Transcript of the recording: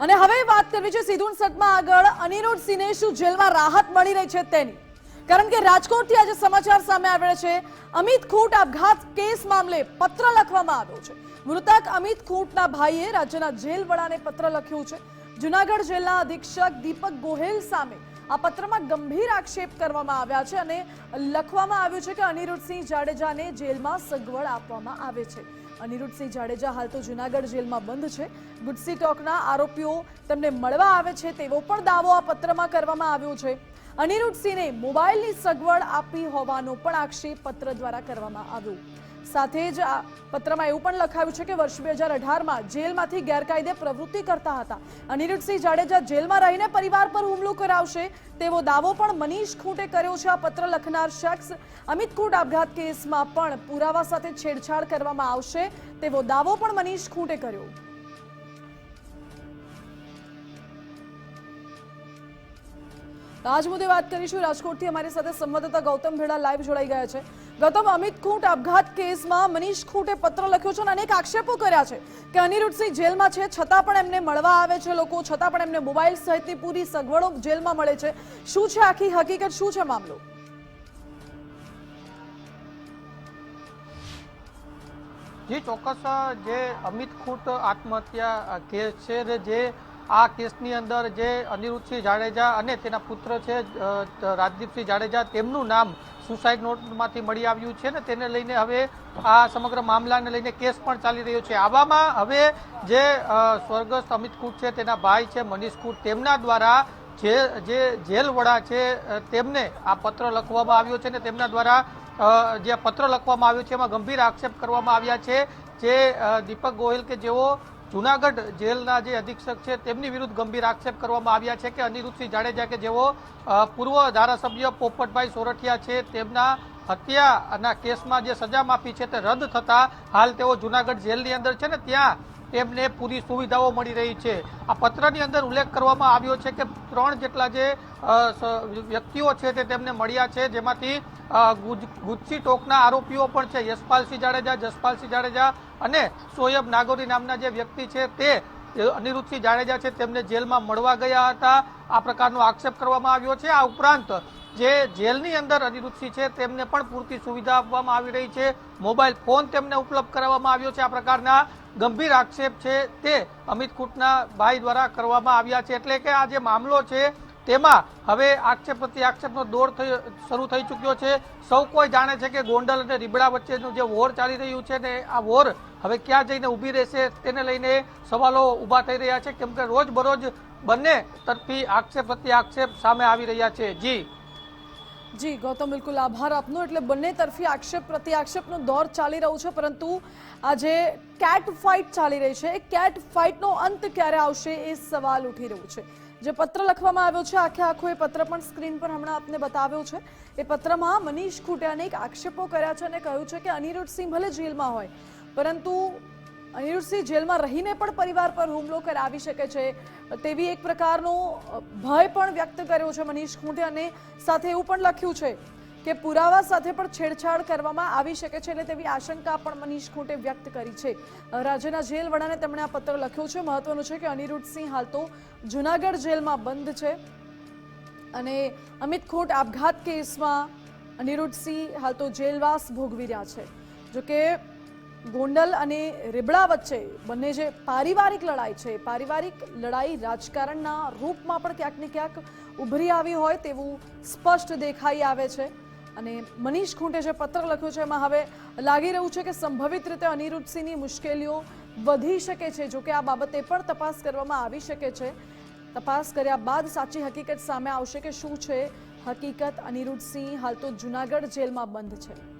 અને હવે વાત કરવી છે સીધું સટમાં આગળ. અનિરુદ્ધ સિંહને શું જેલમાં રાહત મળી રહી છે તેની. કારણ કે રાજકોટથી આજે સમાચાર સામે આવ્યા છે, અમિત ખૂટ આપઘાત કેસ મામલે પત્ર લખવામાં આવ્યો છે. મૃતક અમિત ખૂટના ભાઈએ રાજ્યના જેલ વડાને પત્ર લખ્યું છે. જુનાગઢ જેલના અધિક્ષક દીપક ગોહેલ સામે આ પત્રમાં ગંભીર આક્ષેપ કરવામાં આવ્યા છે અને લખવામાં આવ્યું છે કે અનિરુદ્ધસિંહ જાડેજાને જેલમાં સગવડ આપવામાં આવે છે. અનિરુદ્ધસિંહ જાડેજા હાલ તો જુનાગઢ જેલમાં બંધ છે. ગુડસી ટોકના આરોપીઓ તેમને મળવા આવે છે તેવો પણ દાવો આ પત્રમાં કરવામાં આવ્યો છે. અનિરુદ્ધસિંહને મોબાઈલની સગવડ આપી હોવાનો પણ આક્ષેપ પત્ર દ્વારા કરવામાં આવ્યો. સાથે જ આ પત્રમાં એવું પણ લખાયું છે કે વર્ષ બે હજાર અઢારમાં જેલમાંથી ગેરકાયદે પ્રવૃત્તિ કરતા હતા. અનિરુદ્ધસિંહ જાડેજા જેલમાં રહીને પરિવાર પર હુમલો કરાવશે તેવો દાવો પણ મનીષ ખૂંટે કર્યો છે. આ પત્ર લખનાર શખ્સ અમિત કુટ આપઘાત કેસમાં પણ પુરાવા સાથે છેડછાડ કરવામાં આવશે તેવો દાવો પણ મનીષ ખૂંટે કર્યો. આજ મુદ્દે વાત કરીશું. રાજકોટથી અમારી સાથે સંવાદદાતા ગૌતમ ભેડા લાઈવ જોડાઈ ગયા છે. ગૌતમ, અમિત ખૂંટ આપઘાત કેસમાં મનીષ ખૂંટે પત્ર લખ્યો છે અને અનેક આક્ષેપો કર્યા છે કે અનિરુદ્ધસિંહ જેલમાં છે, છતાં પણ એમને મળવા આવે છે લોકો, છતાં પણ એમને મોબાઈલ સહિતની પૂરી સગવડો જેલમાં મળે છે. શું છે આખી હકીકત? શું છે મામલો? જે, ચોક્કસ જે અમિત ખૂંટ આત્મહત્યા કેસ છે જે આ કેસની અંદર જે અનિરુદ્ધસિંહ જાડેજા અને તેના પુત્ર છે રાજદીપસિંહ જાડેજા, તેમનું નામ સુસાઇડ નોટમાંથી મળી આવ્યું છે ને તેને લઈને હવે આ સમગ્ર મામલાને લઈને કેસ પણ ચાલી રહ્યો છે. આવામાં હવે જે સ્વર્ગસ્થ અમિત કુટ છે, તેના ભાઈ છે, મનીષ કુટ, તેમના દ્વારા જે જે જેલ વડા છે તેમને આ પત્ર લખવામાં આવ્યો છે ને તેમના દ્વારા જે પત્ર લખવામાં આવ્યો છે, એમાં ગંભીર આક્ષેપ કરવામાં આવ્યા છે. જે દીપક ગોહિલ કે જેઓ જુનાગઢ જેલના જે અધિક્ષક છે, તેમની વિરુદ્ધ ગંભીર આક્ષેપ કરવામાં આવ્યા છે કે અનિરુદ્ધસિંહ જાડેજા કે જેઓ પૂર્વ ધારાસભ્ય પોપટભાઈ સોરઠિયા છે, તેમના હત્યાના કેસમાં જે સજા માફી છે તે રદ થતા હાલ તેઓ જુનાગઢ જેલની અંદર છે ને ત્યાં તેમને પૂરી સુવિધાઓ મળી રહી છે. આ પત્રની અંદર ઉલ્લેખ કરવામાં આવ્યો છે કે ત્રણ જેટલા જે વ્યક્તિઓ છે તે તેમને મળ્યા છે, જેમાંથી ગુજસી ટોકના આરોપીઓ પણ છે, યશપાલસિંહ જાડેજા, જસપાલસિંહ જાડેજા અને સોયબ નાગોરી નામના જે વ્યક્તિ છે તે અનિરુદ્ધસિંહ જાડેજા છે, તેમને જેલમાં મળવા ગયા હતા. આ પ્રકારનો આક્ષેપ કરવામાં આવ્યો છે. આ ઉપરાંત જે જેલની અંદર અનિરુદ્ધસિંહ છે, તેમને પણ પૂરતી સુવિધા આપવામાં આવી રહી છે. મોબાઈલ ફોન તેમને ઉપલબ્ધ કરાવવામાં આવ્યો છે. આ પ્રકારના ગંભીર આક્ષેપ છે તે અમિત કુટના ભાઈ દ્વારા કરવામાં આવ્યા છે. એટલે કે આ જે મામલો છે તેમાં હવે આક્ષેપ પ્રતિ આક્ષેપનો દોર થઈ શરૂ થઈ ચૂક્યો છે. સૌ કોઈ જાણે છે કે ગોંડલ અને રીબડા વચ્ચેનું જે વોર ચાલી રહ્યું છે ને આ વોર હવે ક્યાં જઈને ઊભી રહેશે તેને લઈને સવાલો ઊભા થઈ રહ્યા છે. કેમ કે રોજ બરોજ બંને તરફી આક્ષેપ પ્રતિ આક્ષેપ સામે આવી રહ્યા છે. જી. જી, ગૌતમ, બિલકુલ આભાર આપનો. એટલે બંને તરફી આક્ષેપ પ્રતિ આક્ષેપનો દોર ચાલી રહ્યો છે, પરંતુ આ જે કેટ ફાઇટ ચાલી રહી છે. એ કેટ ફાઇટનો અંત ક્યારે આવશે એ સવાલ ઉઠી રહ્યો છે. જે પત્ર લખવામાં આવ્યો છે, આખે આખો એ પત્ર પણ સ્ક્રીન પર હમણાં આપને બતાવ્યો છે. એ પત્રમાં મનીષ ખૂટે એક આક્ષેપો કર્યા છે અને કહ્યું છે કે અનિરુદ્ધસિંહ ભલે જેલમાં હોય, પરંતુ અનિરુદ્ધસિંહ જેલમાં રહીને પણ પરિવાર પર હુમલો કરાવી શકે છે. તેવી એક પ્રકારનો ભય પણ વ્યક્ત કર્યો છે મનીષ ખૂંટે અને સાથે એવું પણ લખ્યું છે કે પુરાવા સાથે પણ છેડછાડ કરવામાં આવી શકે છે અને તેવી આશંકા પણ મનીષ ખૂંટે વ્યક્ત કરી છે. રાજ્યના જેલ વડાને તેમણે આ પત્ર લખ્યો છે. મહત્વનું છે કે અનિરુદ્ધસિંહ હાલ તો જુનાગઢ જેલમાં બંધ છે. અને અમિત ખોટ આપઘાત કેસમાં અનિરુદ્ધસિંહ હાલ તો જેલવાસ ભોગવી રહ્યા છે. જોકે ગોંડલ અને રીબડા વચ્ચે બંને જે પારિવારિક લડાઈ છે, પારિવારિક લડાઈ રાજકારણના રૂપમાં પણ ક્યાંક ને ક્યાંક ઉભરી આવી હોય તેવું સ્પષ્ટ દેખાઈ આવે છે. અને મનીષ ખૂંટે જે પત્ર લખ્યો છે, એમાં હવે લાગી રહ્યું છે કે સંભવિત રીતે અનિરુદ્ધસિંહની મુશ્કેલીઓ વધી શકે છે જોકે આ બાબતે પણ તપાસ કરવામાં આવી શકે છે. તપાસ કર્યા બાદ સાચી હકીકત સામે આવશે કે શું છે? હકીકત અનિરુદ્ધસિંહ હાલ તો જુનાગઢ જેલમાં બંધ છે.